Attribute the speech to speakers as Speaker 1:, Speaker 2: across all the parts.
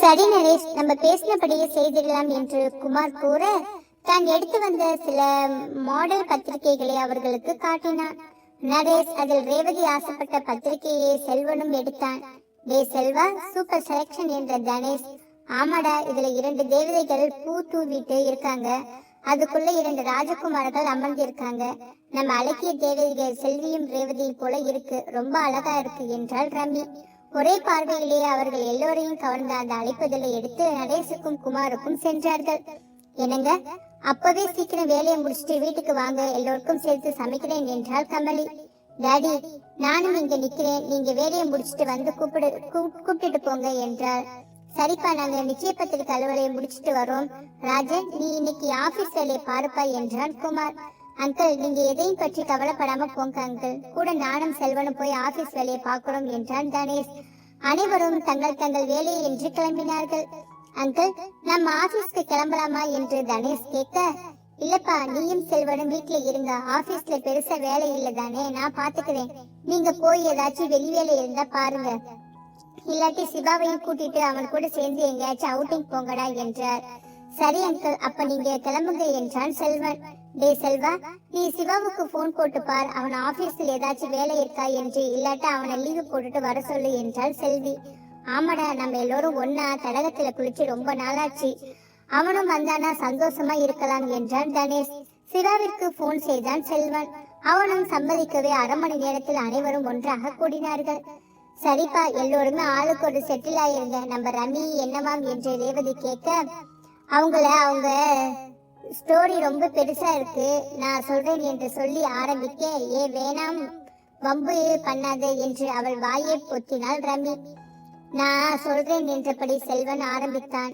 Speaker 1: சரி நரேஷ் நம்ம பேசினபடியே செய்திடலாம் என்று குமார் கூற தான் எடுத்து வந்த சில மாடல் பத்திரிகைகளை அவர்களுக்கு காட்டினான். நரேஷ் அதில் ரேவதி ஆசைப்பட்ட பத்திரிகையை செல்வனும் எடுத்தான். டே செல்வா சூப்பர் செலக்ஷன் என்ற தனேஷ் ஆமாடா இதுல இரண்டு தேவதைகள் பூ தூவிட்டு இருக்காங்க. அதுக்குள்ள இரண்டு ராஜகுமார்கள் அமர்ந்திருக்காங்க. நம்ம அழகிய தேவதைகள் செல்வியும் ரேவதியும் போல இருக்கு. ரொம்ப அழகா இருக்கு என்றாள் ரம்மி. ஒரே பார்வையிலேயே அவர்கள் எல்லோரையும் கவர்ந்த அந்த அழைப்புதலை எடுத்து நடேசுக்கும் குமாருக்கும் சென்றார்கள். என்னங்க? அப்பவே சீக்கிரம் வேலையை முடிச்சிட்டு வீட்டுக்கு வாங்க. எல்லோருக்கும் சேர்த்து சமைக்கிறேன் என்றாள் கமலி. டாடி நானும் இங்க நிக்கிறேன். நீங்க வேலையை முடிச்சிட்டு வந்து கூப்பிடு கூ- கூப்பிட்டுட்டு போங்க என்றாள். சரிப்பா நாங்க நிச்சய பத்திரிக்கை அலுவலையை முடிச்சிட்டு வரோம். ராஜன் நீ இன்னைக்கு ஆபீஸ் வேலையை பாருப்பா என்றான் குமார். அங்கிள் நீங்க எதையும் பற்றி கவலைப்படாம போங்க அங்கிள். கூட நானும் செல்வனும் போய் ஆபீஸ் வேலையை பார்க்கிறோம் என்றான் கணேஷ். அனைவரும் தங்கள் தங்கள் வேலையை என்று கிளம்பினார்கள். அங்கிள் நம்ம ஆபீஸ்க்கு கிளம்பலாமா என்று தனேஷ் கேட்க இல்லப்பா நீயும் செல்வனும் வீட்ல இருங்க ஆபீஸ்ல பெருசா வேலை இல்ல தானே நான் பாத்துக்கிறேன் நீங்க போய் ஏதாச்சும் வெளி வேலை இருந்தா பாருங்க. இல்லாட்டி சிவாவையும் கூட்டிட்டு அவன் கூட சேர்ந்து எங்கேயாச்சும் அவுட்டிங் போங்கடா என்றார். சரி அங்கிள் அப்ப நீங்க கிளம்புங்க என்றான் செல்வன். டே செல்வா நீ சிவாவுக்கு போன் போட்டு பார். அவன் ஆபீஸ்ல ஏதாச்சும் வேலை இருக்கா என்று இல்லாட்டா அவனை லீவு போட்டுட்டு வர சொல்லு என்றாள் செல்வி. ஆமாடா நம்ம எல்லோரும் ஒன்னா தடகத்துல குளிச்சு ரொம்ப நாளாச்சு. அவனும் வந்தானா சந்தோஷமா இருக்கலாம் என்றான் தனேஷ். சிவாவிற்கு போன் செய்தான் செல்வன். அவனும் சம்மதிக்கவே அரை மணி நேரத்தில் அனைவரும் ஒன்றாக கூடினார்கள். சரிப்பா எல்லோருமே ஆளுக்கு ஒரு செட்டில் ஆயிருங்க. நம்ம ரமி என்னவாம் என்று ரேவதி கேட்க அவங்கள அவங்க ஸ்டோரி ரொம்ப பெருசா இருக்கு. நான் சொல்றேன் என்று சொல்லி ஆரம்பிக்க ஏ வேணாம் வம்பு பண்ணாது என்று அவள் வாயை பொத்தினாள் ரமி. நான் சொல்றேன் என்றபடி செல்வன் ஆரம்பித்தான்.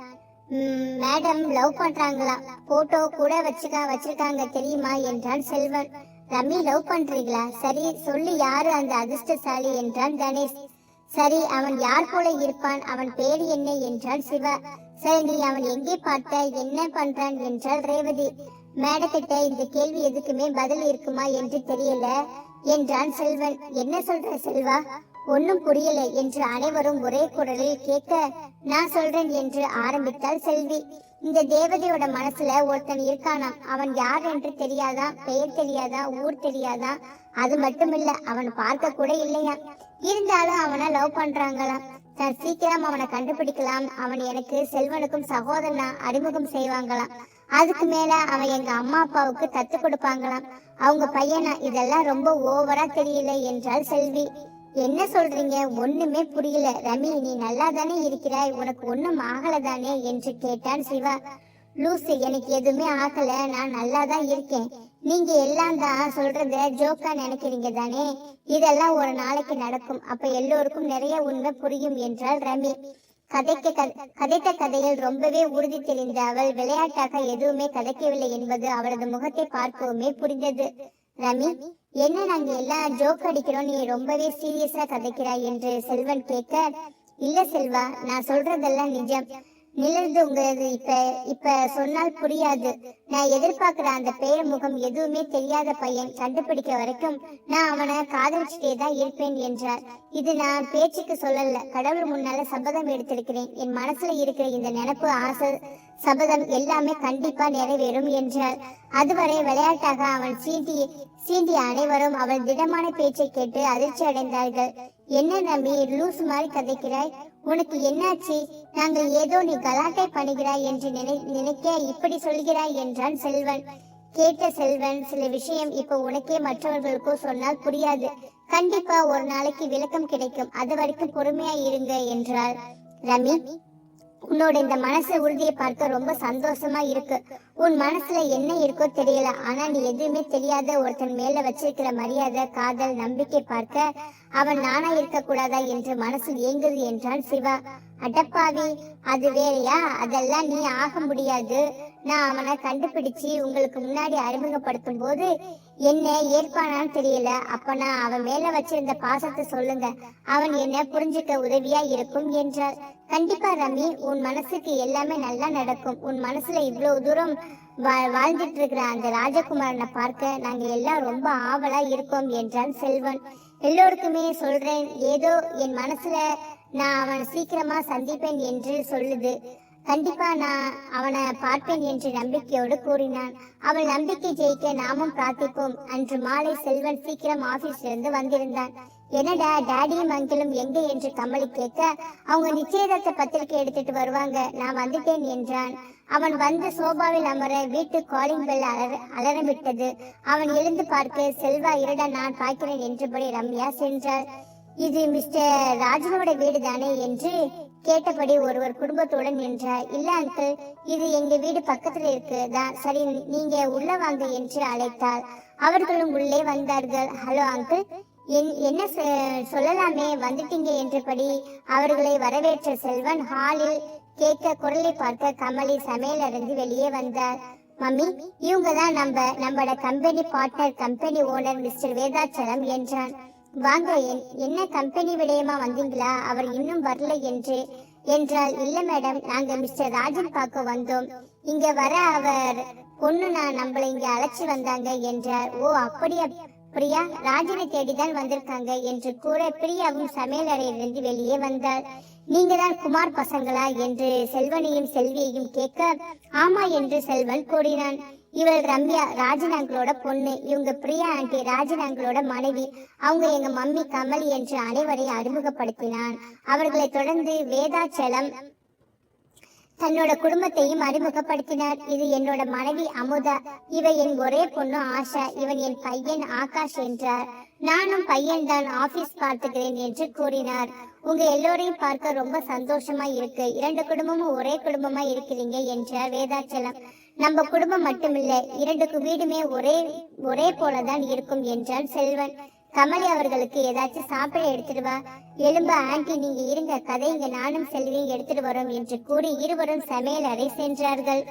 Speaker 1: மேடம் லவ் பண்றாங்களா? போட்டோ கூட வச்சுக்கா வச்சிருக்காங்க தெரியுமா? என்றான் செல்வன். ரம்மி லவ் பண்றீங்களா? சரி சொல்லு யாரு அந்த அதிர்ஷ்டசாலி? என்றான் கணேஷ். சரி அவன் யார் போல இருப்பான்? அவன் பேர் என்ன? என்றான் சிவா. சரி நீ அவன் எங்கே பார்த்த என்ன பண்றான் என்றால் ரேவதி. மேடத்திட்ட இந்த கேள்வி எதுக்குமே பதில் இருக்குமா என்று தெரியல என்றான் செல்வன். என்ன சொல்ற செல்வா? ஒன்னும் புரியல என்று அனைவரும் ஒரே குரலில் கேட்க நான் சொல்றேன் என்று ஆரம்பித்தாள் செல்வி. இந்த தேவதையோட மனசுல ஒருத்தன் இருக்கானாம். அவன் யார் என்று தெரியாதா? பெயர் தெரியாதா? ஊர் தெரியாதா? அது மட்டுமில்ல அவன் பார்க்க கூட இல்லையா இருந்தாலும் அவனை லவ் பண்றாங்களாம். தான் சீக்கிரம் அவனை கண்டுபிடிக்கலாம். அவன் எனக்கு செல்வனுக்கும் சகோதரனா அறிமுகம் செய்வாங்களாம். அதுக்கு மேல அவன் எங்க அம்மா அப்பாவுக்கு தத்து கொடுப்பாங்களாம். அவங்க பையனா இதெல்லாம் ரொம்ப ஓவரா தெரியல என்றாள் செல்வி. என்ன சொல்றீங்க? ஒண்ணுமே புரியல. ரமி நீ நல்லா தானே இருக்கிறாய். உனக்கு ஒண்ணும் ஆகல தானே என்று கேட்டான் சிவா. லூசு எனக்கு எதுவுமே ஆகல. நான் நல்லா தான் இருக்கேன். நீங்க எல்லாம் தான் சொல்றத ஜோக்கா நினைக்கிறீங்க தானே? இதெல்லாம் ஒரு நாளைக்கு நடக்கும். அப்ப எல்லோருக்கும் நிறைய உண்மை புரியும் என்றால் ரமி. கதைக்க கதைத்த கதையில் ரொம்பவே உறுதி தெரிந்த அவள் விளையாட்டாக எதுவுமே கதைக்கவில்லை என்பது அவரது முகத்தை பார்க்கவுமே புரிந்தது. ரமி என்ன நாங்க எல்லாம் ஜோக் அடிக்கிறோம்? நீ ரொம்பவே சீரியஸா கதைக்கிறாய் என்று செல்வன் கேட்க இல்ல செல்வா நான் சொல்றதெல்லாம் நிஜம். நிலந்து உங்களது இப்ப இப்ப சொன்னால் புரியாது. நான் எதிர்பார்க்கிற அந்த பேர் முகம் எதுவுமே தெரியாத பையன் கண்டுபிடிக்க வரைக்கும் நான் அவனை காதலிச்சுட்டே தான் இருப்பேன் என்றார். இது நான் பேச்சுக்கு சொல்லல. கடவுள் முன்னால சபதம் எடுத்திருக்கிறேன். என் மனசுல இருக்கிற இந்த நினப்பு ஆசை சபதம் எல்லாமே கண்டிப்பா நிறைவேறும் என்றார். அதுவரை விளையாட்டாக அவன் சீண்டி சீண்டி அனைவரும் அவள் திடமான பேச்சை கேட்டு அதிர்ச்சி அடைந்தார்கள் என்ன நம்பி லூஸ் மாதிரி கதைக்கிறாய்? உனக்கு என்னாச்சு? நாங்கள் ஏதோ நீ கலாட்டை பண்ணுகிறாய் என்று நினை நினைக்க இப்படி சொல்கிறாய் என்றான் செல்வன். கேட்ட செல்வன் சில விஷயம் இப்ப உனக்கே மற்றவர்களுக்கோ சொன்னால் புரியாது. கண்டிப்பா ஒரு நாளைக்கு விளக்கம் கிடைக்கும். அது வரைக்கும் பொறுமையா இருங்க என்றாள். ரமி உன்னோட இந்த மனசு உறுதியை பார்க்க ரொம்ப சந்தோஷமா இருக்கு. உன் மனசுல என்ன இருக்கோ தெரியல. ஆனா நீ எதுவுமே தெரியாத ஒருத்தன் மேல வச்சிருக்கிற மரியாதை காதல் நம்பிக்கை பார்க்க அவன் நானா இருக்க கூடாதா என்று மனசில் ஏங்குது என்றான் சிவா. அடப்பாவி அது வேறையா? அதெல்லாம் நீ ஆக முடியாது. நான் அவனை கண்டுபிடிச்சு உங்களுக்கு முன்னாடி அறிமுகப்படுத்தும் போது என்ன ஏற்பானான்னு தெரியல. அப்ப நான் அவன் மேல வச்சிருந்த பாசத்தை சொல்லுங்க. அவன் என்ன புரிஞ்சுக்க உதவியா இருக்கும் என்றார் கண்டிப்பா ரமி உன் மனசுக்கு எல்லாமே நல்லா நடக்கும். உன் மனசுல இவ்வளவு தூரம் வா- வாழ்ந்துட்டு இருக்கிற அந்த ராஜகுமாரனை பார்க்க நாங்க எல்லாம் ரொம்ப ஆவலா இருக்கோம் என்றான் செல்வன். எல்லோருக்குமே சொல்றேன் ஏதோ என் மனசுல நான் அவன் சீக்கிரமா சந்திப்பேன் என்று சொல்லுது. கண்டிப்பா நான் அவனை பார்ப்பேன் என்று நம்பிக்கையோடு கூறினான். அவள் நம்பிக்கை ஜெயிக்க நாமும் பிரார்த்திப்போம். அன்று மாலை செல்வன் சீக்கிரம் ஆபீஸ்லிருந்து வந்திருந்தான். என்னடா டேடியும் அங்கிளும் எங்கே என்று கமலி கேட்க அவங்க நிச்சயதார்த்த பத்திரிக்கை எடுத்துட்டு வருவாங்க நான் வந்துட்டேன் என்றான். அவன் வந்து சோபாவில் அமர வீட்டு காலிங் பெல் அலற அலரமிட்டது அவன் எழுந்து பார்க்க செல்வா இருட நான் பார்க்கிறேன் என்றபடி ரம்யா சென்றார் இது மிஸ்டர் ராஜனோட வீடு தானே என்று கேட்டபடி ஒருவர் குடும்பத்துடன் நின்றார் இல்ல அங்கிள் இது எங்க வீடு பக்கத்துல இருக்கு தான் சரி நீங்க உள்ள வாங்க என்று அழைத்தார் அவர்களும் உள்ளே வந்தார்கள். ஹலோ அங்கிள் என்ன சொல்லலாமே வந்துட்டீங்க என்றபடி அவர்களை வரவேற்ற செல்வன் ஹாலில் கேட்க குரலை பார்க்க கமலி சமையல் அடைந்து வெளியே வந்தார் மம்மி இவங்க தான் நம்ம நம்மளோட company partner company owner mister Vedachalam என்றான். வாங்க என்ன கம்பெனி விடயமா வந்தீங்களா? அவர் இன்னும் வரல என்று. என்றால் இல்ல மேடம் நாங்க மிஸ்டர் ராஜன் பார்க்க வந்தோம். இங்க வர அவர் பொண்ணு நான் நம்மள இங்க அழைச்சி வந்தாங்க என்றார். ஓ அப்படியா பிரியா ராஜனை தேடிதான் வந்திருக்காங்க என்று கூற பிரியாவும் சமையல் அறையிலிருந்து வெளியே வந்தாள். நீங்க தான் குமார் பசங்களா? என்று செல்வனையும் செல்வியையும் கேட்க ஆமா என்று செல்வன் கூறினான். இவள் ரம்யா ராஜன் அங்கிளோட பொண்ணு. இவங்க பிரியா ஆண்டி ராஜன் அங்கிளோட மனைவி. அவங்க எங்க மம்மி கமலி என்று அனைவரையும் அறிமுகப்படுத்தினான். அவர்களை தொடர்ந்து வேதாச்சலம் தன்னோட குடும்பத்தையும் அறிமுகப்படுத்தினார். இது என்னோட மனைவி அமுதா. இவ என் ஒரே பொண்ணு ஆஷா. இவன் என் பையன் ஆகாஷ் என்றார். நானும் பையன் தான் ஆபீஸ் பார்த்துக்கிறேன் என்று கூறினார். உங்க எல்லோரையும் பார்க்க ரொம்ப சந்தோஷமா இருக்கு. இரண்டு குடும்பமும் ஒரே குடும்பமா இருக்கிறீங்க என்றார் வேதாச்சலம். நம்ம குடும்பம் மட்டுமில்ல இரண்டுக்கு வீடுமே ஒரே ஒரே போலதான் இருக்கும் என்றான் செல்வன். கமலி அவர்களுக்கு ஏதாச்சும் சாப்பிட எடுத்துட்டு வா. எலும்பு ஆண்டி நீங்க இருங்க கதைங்க நானும் செல்வியும் எடுத்துட்டு வரோம் என்று கூறி இருவரும் சமையல் அறை சென்றார்கள்.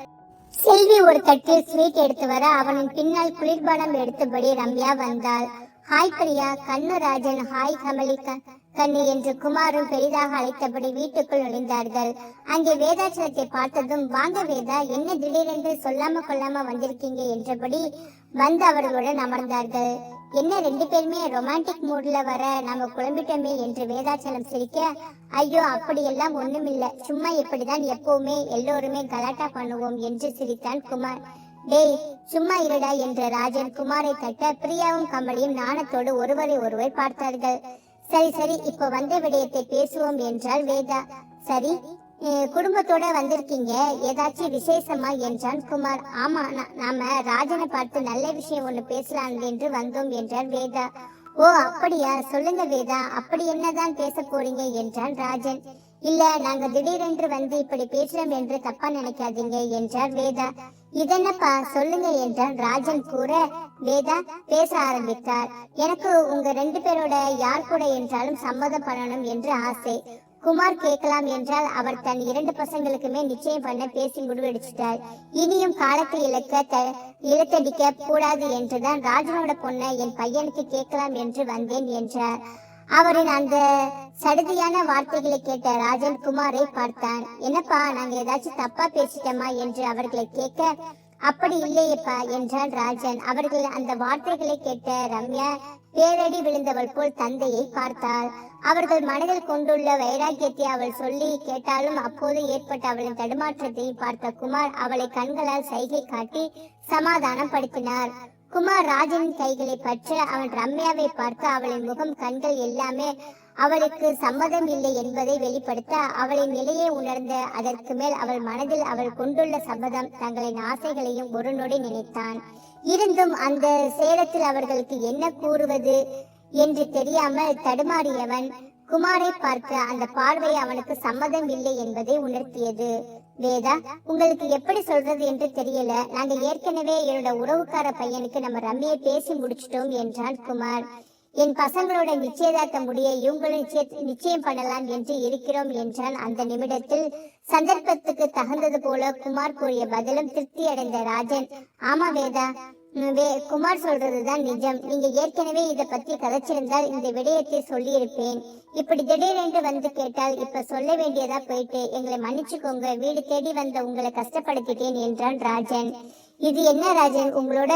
Speaker 1: செல்வி ஒரு தட்டில் ஸ்வீட் எடுத்து வர அவனின் பின்னால் குளிர்பானம் எடுத்தபடி ரம்யா வந்தாள். ஹாய் பிரியா கண்ணுராஜன் ஹாய் கமலிக்கா கண்ணு என்று குமாரும் பெரிதாக அழைத்தபடி வீட்டுக்குள் நுழைந்தார்கள். அங்கே வேதாச்சலத்தை பார்த்ததும் வாங்க வேதா என்ன திடீரென்று சொல்லாம கொள்ளாம வந்திருக்கீங்க? என்றபடி வந்து அவர்களுடன் அமர்ந்தார்கள். என்ன ரெண்டு பேருமே ரொமான்டிக் மூட்ல வர நம்ம குழம்பிட்டோமே? என்று வேதாச்சலம் சிரிக்க ஐயோ அப்படியெல்லாம் ஒண்ணுமில்ல. சும்மா இப்படிதான் எப்பவுமே எல்லோருமே கலாட்டா பண்ணுவோம் என்று சிரித்தான் குமார். டேய் சும்மா இருடா என்ற ராஜன் குமாரை தட்ட பிரியாவும் கமலியும் நாணத்தோடு ஒருவரை ஒருவர் பார்த்தார்கள். சரி சரி இப்போ வந்த விடயத்தை பேசுவோம் என்றாள் வேதா சரி குடும்பத்தோட வந்திருக்கீங்க. ஏதாச்சும் விசேஷமா என்றான் குமார். ஆமா நாம ராஜனை பார்த்து நல்ல விஷயம் ஒண்ணு பேசலாம் என்று வந்தோம் என்றார் வேதா. ஓ அப்படியா? சொல்லுங்க வேதா அப்படி என்னதான் பேச போறீங்க என்றான் ராஜன். இல்ல நாங்க திடீரென்று வந்து இப்படி பேசுறோம் என்று தப்பா நினைக்காதீங்க என்றார் வேதா. இதென்னப்பா சொல்லுங்க என்றான் ராஜன் கூற வேதா பேச ஆரம்பித்தார். எனக்கு உங்க ரெண்டு பேரோட யார் கூட என்றாலும் சம்மதம் பண்ணணும் என்று ஆசை. குமார் கேட்கலாம் என்றால் அவர் தன் இரண்டு பசங்களுக்குமே நிச்சயம் பண்ண பேசி முடிவெடுத்துட்டார். இனியும் காலத்தை இழக்க த- இழுத்தடிக்க கூடாது என்றுதான் ராஜனோட பொண்ணை என் பையனுக்கு கேட்கலாம் என்று வந்தேன் என்றார். அவரின் அந்த சடுதியான வார்த்தைகளை கேட்ட ராஜன் குமாரை பார்த்தான். என்னப்பா நாங்க ஏதாச்சும் தப்பா பேசிட்டோமா என்று அவர்களை கேட்க அப்படி இல்லையேப்பா என்றான் ராஜன். அவர்கள் அந்த வார்த்தைகளை கேட்ட ரம்யா பேரடி விழுந்தவள் போல் தந்தையை பார்த்தாள். அவர்கள் மனதில் கொண்டுள்ள வைராக்கியத்தை அவள் சொல்லி கேட்டாலும் அப்போது ஏற்பட்ட அவளின் தடுமாற்றத்தை பார்த்த குமார் அவளை கண்களால் சைகை காட்டி சமாதானப்படுத்தினார் குமார் ராஜனின் கைகளை பற்ற அவன் ரம்யாவை பார்த்து அவளின் முகம் கண்கள் எல்லாமே அவளுக்கு சம்மதம் இல்லை என்பதை வெளிப்படுத்த அவளின் நிலையை உணர்ந்த அதற்கு மேல் அவள் மனதில் அவள் கொண்டுள்ள சம்மதம் தங்களின் ஆசைகளையும் ஒரு நொடி நினைத்தான். இருந்தும் அந்த சேலத்தில் அவர்களுக்கு என்ன கூறுவது என்று தெரியாமல் தடுமாறியவன் குமாரை பார்க்க அந்த பார்வை அவனுக்கு சம்மதம் இல்லை என்பதை உணர்த்தியது. வேதா உங்களுக்கு எப்படி சொல்றது என்று தெரியல. நாங்க ஏற்கனவே என்னோட உறவுக்கார பையனுக்கு நம்ம ரம்மியை பேசி முடிச்சிட்டோம் என்றான் குமார். என் பசங்களோட நிச்சயதார்த்தம் முடிய இவங்களும் நிச்சயம் பண்ணலாம் என்று இருக்கிறோம் என்றான். அந்த நிமிடத்தில் சந்தர்ப்பத்துக்கு தகுந்தது போல குமார் கூறிய பதிலும் திருப்தி அடைந்த ராஜன் ஆமா வேதா குமார் சொல்றதுதான் நிஜம். நீங்க ஏற்கனவே இத பத்தி கதைச்சிருந்தால் இந்த விடயத்தை சொல்லியிருப்பேன். இப்படி திடீரென்று வந்து கேட்டால் இப்ப சொல்ல வேண்டியதா போயிட்டு எங்களை மன்னிச்சுக்கோங்க வீடு தேடி வந்த உங்களை கஷ்டப்படுத்திட்டேன் என்றான் ராஜன். இது என்ன ராஜன்? உங்களோட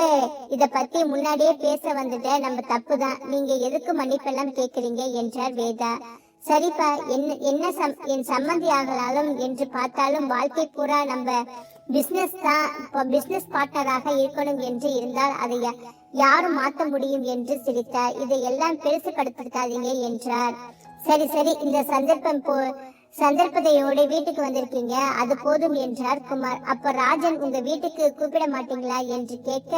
Speaker 1: இத பத்தி முன்னாடியே பேச வந்துட்ட நம்ம தப்பு தான் நீங்க எதுக்கு மன்னிப்பெல்லாம் கேக்குறீங்க? என்றார் வேதா. சரிப்பா என்ன என்ன சம் என் சம்மந்தி ஆகலாலும் என்று பார்த்தாலும் வாழ்க்கை பூரா நம்ம பிஸ்னஸ் தான் பிஸ்னஸ் பார்ட்னராக இருக்கணும் என்று இருந்தால் அதை யாரும் மாற்ற முடியும் என்று சிரித்தார். இதை எல்லாம் பெருசுபடுத்தாதீங்க என்றார். சரி சரி இந்த சந்தர்ப்பம் போ சந்தர்ப்பத்தையோட வீட்டுக்கு வந்திருக்கீங்க அது போதும் என்றார் குமார். அப்ப ராஜன் உங்க வீட்டுக்கு கூப்பிட மாட்டீங்களா என்று கேட்க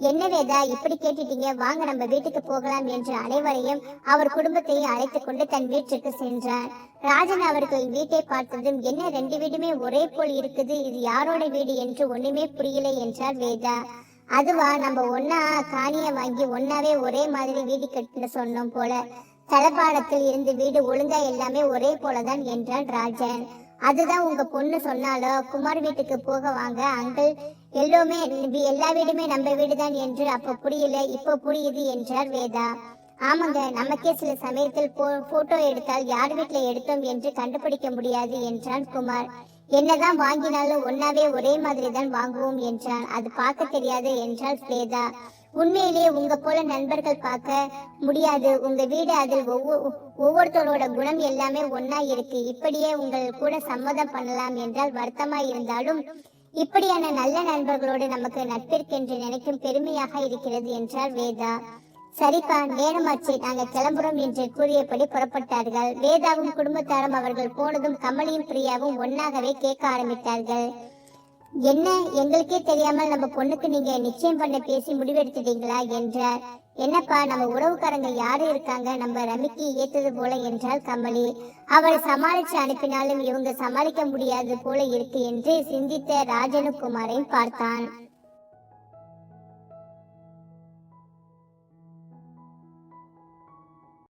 Speaker 1: என்ன வேதா இப்படி கேட்டுட்டீங்க? வாங்க நம்ம வீட்டுக்கு போகலாம் என்று அனைவரையும் அவர் குடும்பத்தையும் அழைத்து கொண்டு தன் வீட்டிற்கு சென்றார். ராஜன் அவர்கள் வீட்டை பார்த்ததும் என்ன ரெண்டு வீடுமே ஒரே போல் இருக்குது? இது யாரோட வீடு என்று ஒண்ணுமே புரியல என்றார் வேதா. அதுவா நம்ம ஒன்னா காணிய வாங்கி ஒன்னாவே ஒரே மாதிரி வீடு கட்டின சொன்னோம் போல. தலைப்பாடத்தில் இருந்து வீடு ஒழுங்கா எல்லாமே ஒரே போலதான் என்றான் ராஜன். அதுதான் உங்க பொண்ணு சொன்னாலோ குமார் வீட்டுக்கு போக வாங்க அங்கிள் எல்லோமே எல்லா வீடுமே நம்ம வீடுதான் என்று அப்போ புரியல இப்போ புரியுது என்றார் வேதா. ஆமாங்க நமக்கே சில சமயத்தில் போ- போட்டோ எடுத்தால் யார் வீட்டில் எடுத்தோம் என்று கண்டுபிடிக்க முடியாது என்றான் குமார். என்னதான் வாங்கினாலும் ஒன்னாவே ஒரே மாதிரி தான் வாங்குவோம் என்றான். அது பார்க்க தெரியாது என்றால் ஸ்வேதா உண்மையிலேயே உங்க போல நண்பர்கள் பார்க்க முடியாது. உங்க வீடு அதில் ஒவ்வொ- ஒவ்வொருத்தரோட குணம் எல்லாமே ஒன்னா இருக்கு. இப்படியே உங்கள் கூட சம்மதம் பண்ணலாம் என்றால் வருத்தமா இருந்தாலும் இப்படியான நல்ல நண்பர்களோடு நமக்கு நட்பிற்கென்று நினைக்கும் பெருமையாக இருக்கிறது என்றார் வேதா. சரிப்பா நேரமாச்சு. நாங்கள் கிளம்புறோம் என்று கூறியபடி புறப்பட்டார்கள். வேதாவும் குடும்பத்தாரும் அவர்கள் போனதும் கமலியும் பிரியாவும் ஒன்னாகவே கேட்க ஆரம்பித்தார்கள். என்ன? எங்களுக்கே தெரியாமல் நம்ம பொண்ணுக்கு நீங்க நிச்சயம் பண்ண பேசி முடிவெடுத்துட்டீங்களா என்றார் என்னப்பா நம்ம உறவுக்காரங்க யாரு இருக்காங்க? நம்ம ரமிக்கு ஏத்தது போல என்றாள் கமலி. அவளை சமாளிச்சு அனுப்பினாலும் இவங்க சமாளிக்க முடியாது போல இருக்கு என்று சிந்தித்த ராஜனுக்குமாரை பார்த்தான்.